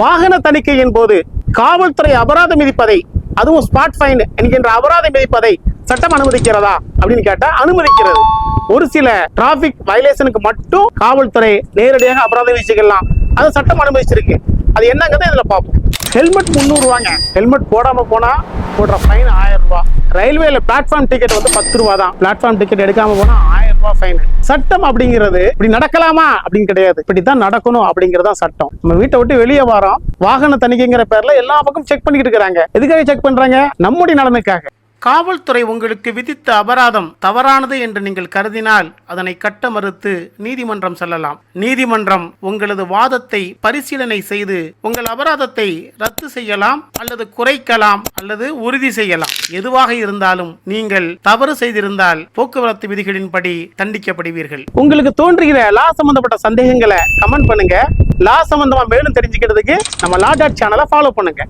வாகன தணிக்கையின் போது காவல்துறை அபராதம் விதிப்பதை அதுவும் ஸ்பாட் ஃபைன் என்கின்ற அபராதம் விதிப்பதை சட்டம் அனுமதிக்கிறதா அப்படின்னு கேட்டா அனுமதிக்கிறது. ஒரு சில டிராபிக் வயலேஷனுக்கு மட்டும் காவல்துறை நேரடியாக அபராதம் விதிச்சுக்கலாம். அது சட்டம் அனுமதிச்சிருக்கு. அது என்னங்கிறத இதுல பார்ப்போம். ஹெல்மெட் முந்நூறு ரூபாங்க ஹெல்மெட் போடாம போனா போடுற ஃபைன் ஆயிரம் ரூபாய். ரயில்வேல பிளாட்ஃபார்ம் டிக்கெட் வந்து பத்து ரூபா தான். பிளாட்ஃபார்ம் டிக்கெட் எடுக்காம போனா ரூபாய் ஃபைன் சட்டம் அப்படிங்கிறது இப்படி நடக்கலாமா அப்படின்னு கிடையாது. இப்படித்தான் நடக்கணும் அப்படிங்கறதா சட்டம். நம்ம வீட்டை விட்டு வெளியே வரோம். வாகன தணிக்கைங்கிற பேர்ல எல்லா பக்கம் செக் பண்ணிட்டு இருக்காங்க எதுக்காக செக் பண்றாங்க? நம்முடைய நலனுக்காக காவல்துறை உங்களுக்கு விதித்த அபராதம் தவறானது என்று நீங்கள் கருதினால் அதனை கட்ட மறுத்து நீதிமன்றம் செல்லலாம். நீதிமன்றம் உங்களது வாதத்தை பரிசீலனை செய்து உங்கள் அபராதத்தை ரத்து செய்யலாம் அல்லது குறைக்கலாம் அல்லது உறுதி செய்யலாம். எதுவாக இருந்தாலும் நீங்கள் தவறு செய்திருந்தால் போக்குவரத்து விதிகளின்படி தண்டிக்கப்படுவீர்கள். உங்களுக்கு தோன்றுகிற லா சம்பந்தப்பட்ட சந்தேகங்களை கமெண்ட் பண்ணுங்க. லா சம்பந்தமா மேலும் தெரிஞ்சுக்கிறதுக்கு நம்ம லா டாட் சேனலை ஃபாலோ பண்ணுங்க.